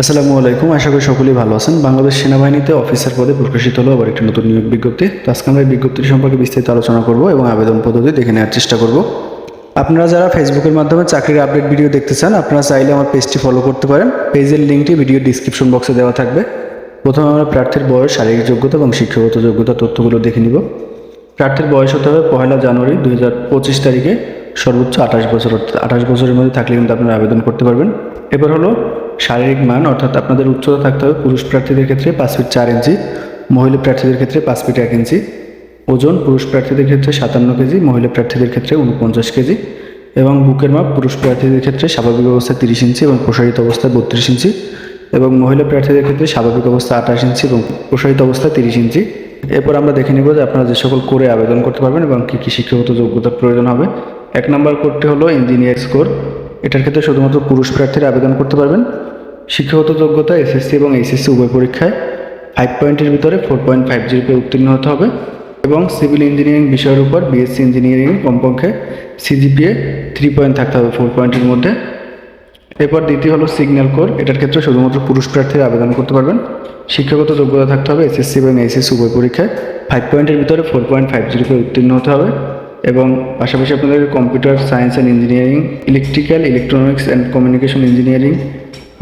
আসসালামু আলাইকুম, আশা করি সকলেই ভালো আছেন। বাংলাদেশ সেনাবাহিনীতে অফিসার পদে প্রকাশিত হলো আবার একটি নতুন নিয়োগ বিজ্ঞপ্তি। তো আজকে আমরা এই বিজ্ঞপ্তিটি সম্পর্কে বিস্তারিত আলোচনা করব এবং আবেদন পদ্ধতি দেখে নেওয়ার চেষ্টা করব। আপনারা যারা ফেসবুকের মাধ্যমে চাকরির আপডেট ভিডিও দেখতে চান, আপনারা চাইলে আমার পেজটি ফলো করতে পারেন। পেজের লিঙ্কটি ভিডিও ডিসক্রিপশন বক্সে দেওয়া থাকবে। প্রথমে আমরা প্রার্থীর বয়স, শারীরিক যোগ্যতা এবং শিক্ষাগত যোগ্যতা তথ্যগুলো দেখে নিব। প্রার্থীর বয়স হতে হবে পয়লা জানুয়ারি দু হাজার পঁচিশ তারিখে। সর্বোচ্চ আঠাশ বছর, আঠাশ বছরের মধ্যে থাকলে কিন্তু আপনারা আবেদন করতে পারবেন। এবার হলো শারীরিক মান, অর্থাৎ আপনাদের উচ্চতা থাকতে হবে পুরুষ প্রার্থীদের ক্ষেত্রে পাঁচ ফিট চার ইঞ্চি, মহিলা প্রার্থীদের ক্ষেত্রে পাঁচ ফিট এক ইঞ্চি, ওজন পুরুষ প্রার্থীদের ক্ষেত্রে সাতান্ন কেজি, মহিলা প্রার্থীদের ক্ষেত্রে উনপঞ্চাশ কেজি এবং বুকের মাপ পুরুষ প্রার্থীদের ক্ষেত্রে স্বাভাবিক অবস্থায় তিরিশ ইঞ্চি এবং প্রসারিত অবস্থায় বত্রিশ ইঞ্চি এবং মহিলা প্রার্থীদের ক্ষেত্রে স্বাভাবিক অবস্থা আঠাশ ইঞ্চি এবং প্রসারিত অবস্থায় তিরিশ ইঞ্চি। এরপর আমরা দেখে নিব যে আপনারা যে সকল করে আবেদন করতে পারবেন এবং কী কী শিক্ষাগত যোগ্যতার প্রয়োজন হবে। এক নম্বর কোডটি হলো ইঞ্জিনিয়ার স্কোর। এটার ক্ষেত্রে শুধুমাত্র পুরুষ প্রার্থীরা আবেদন করতে পারবেন। শিক্ষাগত যোগ্যতা এসএসসি এবং এইচএসসি উভয় পরীক্ষায় ফাইভ পয়েন্টের ভিতরে ফোর পয়েন্ট ফাইভ জিরোতে উত্তীর্ণ হতে হবে এবং সিভিল ইঞ্জিনিয়ারিং বিষয়ের উপর বিএসসি ইঞ্জিনিয়ারিং কমপক্ষে সিজিপিএ থ্রি পয়েন্ট থাকতে হবে ফোর পয়েন্টের মধ্যে। এরপর দ্বিতীয় হলো সিগন্যাল কোর এটার ক্ষেত্রে শুধুমাত্র পুরুষ প্রার্থীরা আবেদন করতে পারবেন। শিক্ষাগত যোগ্যতা থাকতে হবে এসএসসি এবং এইচএসসি উভয় পরীক্ষায় ফাইভ পয়েন্টের ভিতরে ফোর পয়েন্ট ফাইভ জিরোতে উত্তীর্ণ হতে হবে। এবং পাশাপাশি আপনাদের computer science and engineering electrical electronics and communication engineering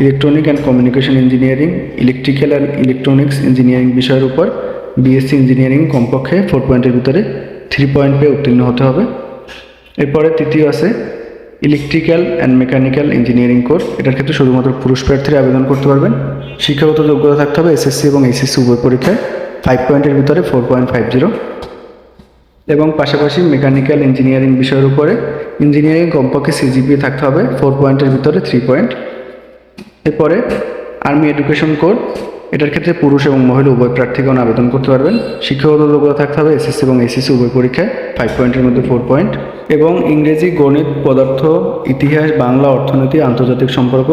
electronic and communication engineering electrical and electronics engineering বিষয়ের উপর বিএসসি ইঞ্জিনিয়ারিং কমপক্ষে ফোর পয়েন্টের ভিতরে থ্রি পয়েন্ট পেয়ে উত্তীর্ণ হতে হবে। এরপরে তৃতীয় আছে electrical and mechanical engineering course এটার ক্ষেত্রে শুধুমাত্র পুরুষ প্রার্থীরা আবেদন করতে পারবেন। শিক্ষাগত যোগ্যতা থাকতে হবে এসএসসি এবং এইচএসসি উভয় পরীক্ষায়। ফাইভ পয়েন্টের ভিতরে ফোর পয়েন্ট ফাইভ জিরো এবং পাশাপাশি মেকানিক্যাল ইঞ্জিনিয়ারিং বিষয়ের উপরে ইঞ্জিনিয়ারিং কমপক্ষে সিজিপিএ থাকতে হবে ফোর পয়েন্টের ভিতরে থ্রি পয়েন্ট এরপরে আর্মি এডুকেশন কোড এটার ক্ষেত্রে পুরুষ এবং মহিলা উভয় প্রার্থীগণ আবেদন করতে পারবেন। শিক্ষাগত যোগ্যতা থাকতে হবে এসএসসি এবং এসএসসি উভয় পরীক্ষায় ফাইভ পয়েন্টের মধ্যে ফোর পয়েন্ট এবং ইংরেজি, গণিত, পদার্থ, ইতিহাস, বাংলা, অর্থনীতি, আন্তর্জাতিক সম্পর্ক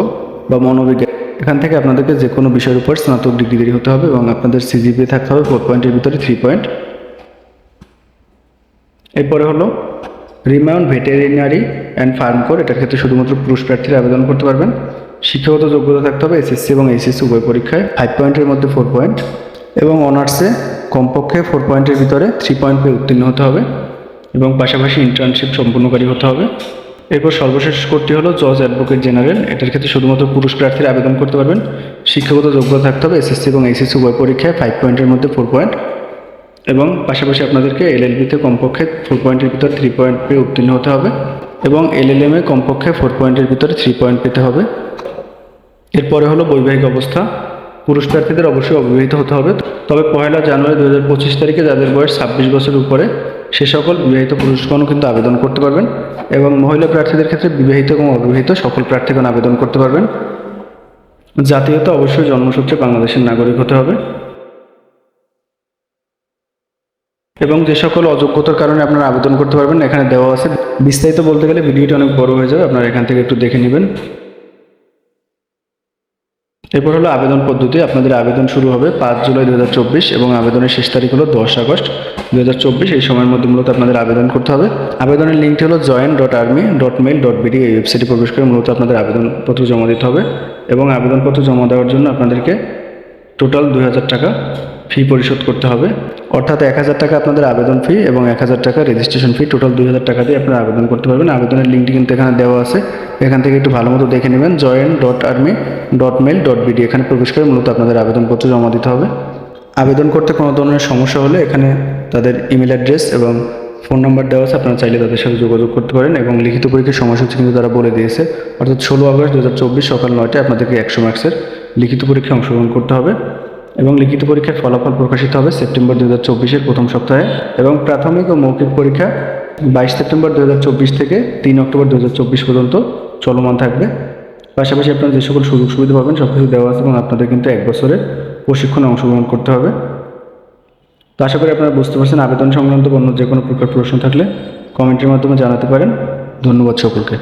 বা মনোবিজ্ঞান। এখান থেকে আপনাদেরকে যে কোনো বিষয়ের উপর স্নাতক ডিগ্রি হতে হবে এবং আপনাদের সিজিপিএ থাকতে হবে ফোর পয়েন্টের ভিতরে থ্রি পয়েন্ট এরপরে হলো remount veterinary and farm code এটার ক্ষেত্রে শুধুমাত্র পুরুষ প্রার্থীরা আবেদন করতে পারবেন। শিক্ষাগত যোগ্যতা থাকতে হবে এসএসসি এবং এইচএসসি উভয় পরীক্ষায়। ফাইভ পয়েন্টের মধ্যে ফোর পয়েন্ট এবং অনার্সে কমপক্ষে ফোর পয়েন্টের ভিতরে থ্রি পয়েন্ট পেয়ে উত্তীর্ণ হতে হবে এবং পাশাপাশি ইন্টার্নশিপ সম্পূর্ণকারী হতে হবে। এরপর সর্বশেষ কোডটি হলো জজ অ্যাডভোকেট জেনারেল এটার ক্ষেত্রে শুধুমাত্র পুরুষ প্রার্থীরা আবেদন করতে পারবেন। শিক্ষাগত যোগ্যতা থাকতে হবে এসএসসি এবং এইচএসসি উভয় পরীক্ষায় ফাইভ পয়েন্টের মধ্যে ফোর পয়েন্ট এবং পাশাপাশি আপনাদেরকে এলএলবিতে কমপক্ষে ফোর পয়েন্টের ভিতর থ্রি পয়েন্ট পেয়ে উত্তীর্ণ হতে হবে এবং এলএলএম কমপক্ষে ফোর পয়েন্টের ভিতরে থ্রি পয়েন্ট পেতে হবে। এরপরে হলো বৈবাহিক অবস্থা। পুরুষ প্রার্থীদের অবশ্যই অবিবাহিত হতে হবে। তবে পয়লা জানুয়ারি দু হাজার পঁচিশ তারিখে যাদের বয়স ছাব্বিশ বছর উপরে, সে সকল বিবাহিত পুরুষগণও কিন্তু আবেদন করতে পারবেন এবং মহিলা প্রার্থীদের ক্ষেত্রে বিবাহিত এবং অবিবাহিত সকল প্রার্থীগণ আবেদন করতে পারবেন। জাতীয়তা অবশ্যই জন্মসূত্রে বাংলাদেশের নাগরিক হতে হবে। এবং যে সকল অযোগ্যতার কারণে আপনারা আবেদন করতে পারবেন, এখানে দেওয়া আছে। বিস্তারিত বলতে গেলে ভিডিওটি অনেক বড় হয়ে যাবে, আপনারা এখান থেকে একটু দেখে নেবেন। এরপর হলো আবেদন পদ্ধতি। আপনাদের আবেদন শুরু হবে পাঁচ জুলাই দু হাজার চব্বিশ এবং আবেদনের শেষ তারিখ হলো দশ আগস্ট দু হাজার চব্বিশ। এই সময়ের মধ্যে মূলত আপনাদের আবেদন করতে হবে। আবেদনের লিঙ্কটি হলো join dot army dot mil dot BD এই ওয়েবসাইটে প্রবেশ করে মূলত আপনাদের আবেদনপত্র জমা দিতে হবে এবং আবেদনপত্র জমা দেওয়ার জন্য আপনাদেরকে টোটাল দুই হাজার টাকা ফি পরিশোধ করতে হবে। অর্থাৎ এক হাজার টাকা আপনাদের আবেদন ফি এবং এক হাজার টাকা রেজিস্ট্রেশন ফি টোটাল দুই হাজার টাকা দিয়ে আপনারা আবেদন করতে পারবেন। আবেদনের লিঙ্কটি কিন্তু এখানে দেওয়া আছে। এখান থেকে একটু ভালো মতো দেখে নেবেন। Join dot army dot mil dot BD এখানে প্রবেশ করে মূলত আপনাদের আবেদনপত্র জমা দিতে হবে। আবেদন করতে কোনো ধরনের সমস্যা হলে এখানে তাদের ইমেল অ্যাড্রেস এবং ফোন নাম্বার দেওয়া আছে। আপনারা চাইলে তাদের সাথে যোগাযোগ করতে পারেন এবং লিখিত পরীক্ষার সময়সূচি কিন্তু তারা বলে দিয়েছে। অর্থাৎ ষোলো আগস্ট দু হাজার চব্বিশ সকাল নয়টায় আপনাদেরকে একশো মার্কসের লিখিত পরীক্ষায় অংশগ্রহণ করতে হবে। এবং লিখিত পরীক্ষার ফলাফল প্রকাশিত হবে সেপ্টেম্বর দু হাজার প্রথম সপ্তাহে এবং প্রাথমিক ও মৌখিক পরীক্ষা বাইশ সেপ্টেম্বর দু হাজার চব্বিশ থেকে তিন অক্টোবর দু হাজার চব্বিশ পর্যন্ত চলমান থাকবে। পাশাপাশি আপনারা যে সকল সুযোগ সুবিধা পাবেন সব কিছু দেওয়া আছে এবং আপনাদের কিন্তু এক বছরের প্রশিক্ষণে অংশগ্রহণ করতে হবে। তো আশা করি আপনারা বুঝতে পারছেন, আবেদন সংক্রান্ত অন্য যে কোনো প্রকার প্রশ্ন থাকলে কমেন্টের মাধ্যমে জানাতে পারেন। ধন্যবাদ সকলকে।